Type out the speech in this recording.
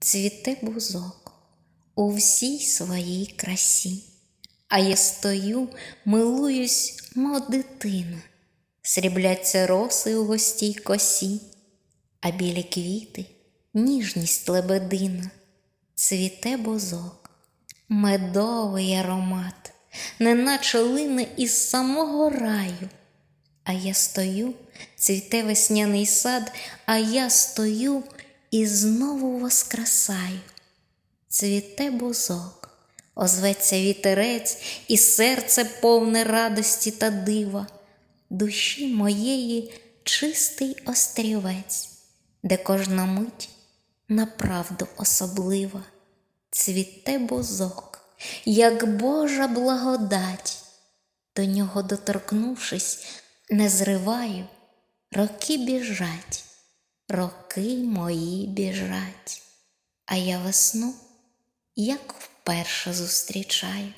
цвіте бузок у всій своїй красі, а я стою, милуюсь, мов дитина, срібляться роси у густій косі, а білі квіти ніжність лебедина, цвіте бузок, медовий аромат, неначе лине із самого раю. А я стою, цвіте весняний сад, а я стою і знову воскресаю. Цвіте бузок, озветься вітерець, і серце повне радості та дива, душі моєї чистий острівець, де кожна мить направду особлива. Цвіте бузок, як Божа благодать, до нього доторкнувшись, не зриваю, роки біжать, роки мої біжать, а я весну, як вперше зустрічаю.